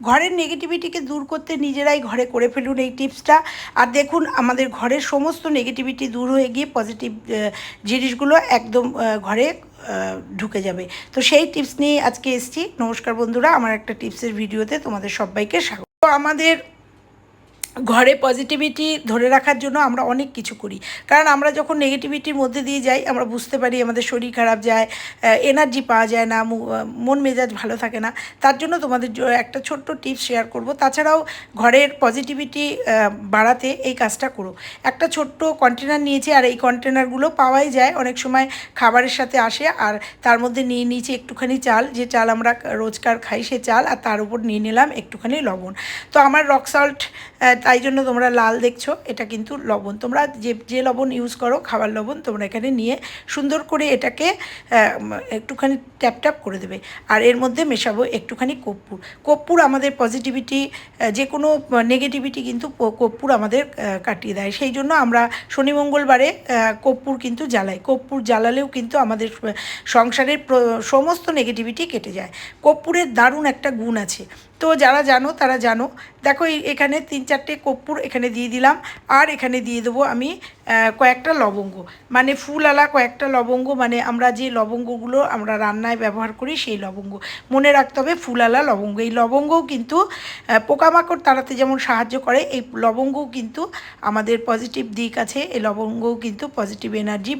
ঘরের নেগেটিভিটিকে দূর করতে নিজেরাই ঘরে করে ফেলুন এই টিপসটা। আর দেখুন, আমাদের ঘরের সমস্ত নেগেটিভিটি দূর হয়ে গিয়ে পজিটিভ জিনিসগুলো একদম ঘরে ঢুকে যাবে। তো সেই টিপস নিয়ে আজকে এসছি। নমস্কার বন্ধুরা, আমার একটা টিপসের ভিডিওতে তোমাদের সবাইকে স্বাগত। আমাদের ঘরে পজিটিভিটি ধরে রাখার জন্য আমরা অনেক কিছু করি। কারণ আমরা যখন নেগেটিভিটির মধ্যে দিয়ে যাই, আমরা বুঝতে পারি আমাদের শরীর খারাপ যায় এনার্জি পাওয়া যায় না মন মেজাজ ভালো থাকে না। তার জন্য তোমাদের একটা ছোট্ট টিপস শেয়ার করব। তাছাড়াও ঘরের পজিটিভিটি বাড়াতে এই কাজটা করো। একটা ছোট্ট কন্টেনার নিয়েছি, আর এই কন্টেনারগুলো পাওয়াই যায়। অনেক সময় খাবারের সাথে আসে, আর তার মধ্যে নিয়ে নিয়েছি একটুখানি চাল। যে চাল আমরা রোজকার খাই, সে চাল, আর তার উপর নিয়ে নিলাম একটুখানি লবণ। তো আমার রক সল্ট তাই জন্য তোমরা লাল দেখছ, এটা কিন্তু লবণ। তোমরা যে যে লবণ ইউজ করো, খাবার লবণ, তোমরা এখানে নিয়ে সুন্দর করে এটাকে একটুখানি ট্যাপ ট্যাপ করে দেবে। আর এর মধ্যে মেশাবো একটুখানি কর্পূর। কর্পূর আমাদের পজিটিভিটি যে কোনো নেগেটিভিটি কিন্তু কর্পূর আমাদের কাটিয়ে দেয়। সেই জন্য আমরা শনি, মঙ্গলবারে কর্পূর কিন্তু জ্বালাই। কর্পূর জ্বালালেও কিন্তু আমাদের সংসারের সমস্ত নেগেটিভিটি কেটে যায়। কর্পূরের দারুণ একটা গুণ আছে। তো যারা জানো, তারা জানো। দেখো এখানে তিন চারটে কর্পূর এখানে দিয়ে দিলাম। আর এখানে দিয়ে দেবো আমি কয়েকটা লবঙ্গ। মানে ফুলওয়ালা কয়েকটা লবঙ্গ মানে আমরা যে লবঙ্গগুলো আমরা রান্নায় ব্যবহার করি সেই লবঙ্গ। মনে রাখতে হবে ফুলওয়ালা লবঙ্গ। এই লবঙ্গও কিন্তু পোকামাকড় তাড়াতে যেমন সাহায্য করে, এই লবঙ্গও কিন্তু আমাদের পজিটিভ দিক আছে। এই লবঙ্গও কিন্তু পজিটিভ এনার্জি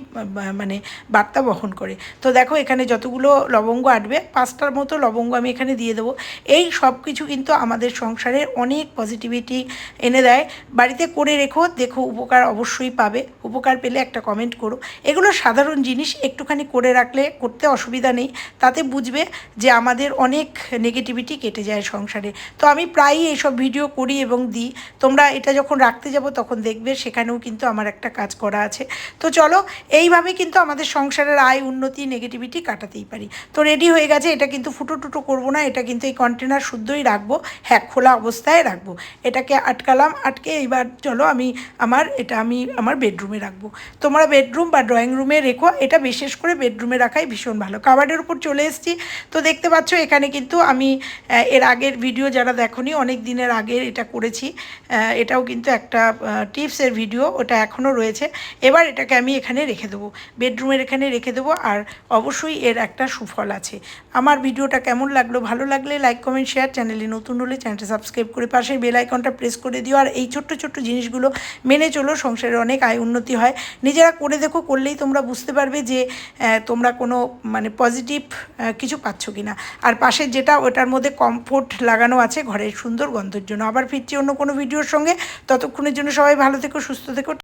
মানে বার্তা বহন করে। তো দেখো, এখানে যতগুলো লবঙ্গ আটবে, পাঁচটার মতো লবঙ্গ আমি এখানে দিয়ে দেবো। এই সব কিছু কিন্তু আমাদের সংসারের অনেক পজিটিভিটি এনে দেয়। বাড়িতে করে রেখো, দেখো উপকার অবশ্যই পাবে। উপকার পেলে একটা কমেন্ট করো। এগুলো সাধারণ জিনিস, একটুখানি করে রাখলে করতে অসুবিধা নেই। তাতে বুঝবে যে আমাদের অনেক নেগেটিভিটি কেটে যায় সংসারে। তো আমি প্রায়ই এইসব ভিডিও করি এবং দিই। তোমরা এটা যখন রাখতে যাব তখন দেখবে সেখানেও কিন্তু আমার একটা কাজ করা আছে। তো চলো, এইভাবে কিন্তু আমাদের সংসারের আয়, উন্নতি নেগেটিভিটি কাটাতেই পারি। তো রেডি হয়ে গেছে, এটা কিন্তু ফুটো টুটো করব না, এটা কিন্তু এই কন্টেনার শুদ্ধই রাখব হ্যাঁ খোলা অবস্থায় রাখব। এটাকে আটকালাম, আটকে এইবার চলো আমি আমার, এটা আমি আমার বেডরুমে রাখব। তোমরা বেডরুম বা ড্রয়িং রুমে রেখো, এটা বিশেষ করে বেডরুমে রাখাই ভীষণ ভালো। কাবার্ডের উপর চলে এসেছি। তো দেখতে পাচ্ছ, এখানে কিন্তু আমি এর আগের ভিডিও যারা দেখোনি, অনেক দিনের আগের এটা করেছি। এটাও কিন্তু একটা টিপসের ভিডিও, ওটা এখনও রয়েছে। এবার এটাকে আমি এখানে রেখে দেবো। বেডরুমের এখানে রেখে দেবো, আর অবশ্যই এর একটা সুফল আছে। আমার ভিডিওটা কেমন লাগল, ভালো লাগলে লাইক, কমেন্ট, শেয়ার, চ্যানেলে নতুন হলে চ্যানেলটা সাবস্ক্রাইব করে পাশে বেল আইকনটা প্রেস করে দিও। আর এই ছোট্ট ছোট্ট জিনিসগুলো মেনে চলো, সংসারের অনেক আয় উন্নতি হয়। নিজেরা করে দেখো, করলেই তোমরা বুঝতে পারবে যে তোমরা কোনো মানে পজিটিভ কিছু পাচ্ছ কি না আর পাশে যেটা, ওটার মধ্যে কমফোর্ট লাগানো আছে ঘরের সুন্দর গন্ধের জন্য। আবার ফিরছি অন্য কোনো ভিডিওর সঙ্গে। ততক্ষণের জন্য সবাই ভালো থেকো, সুস্থ থেকো।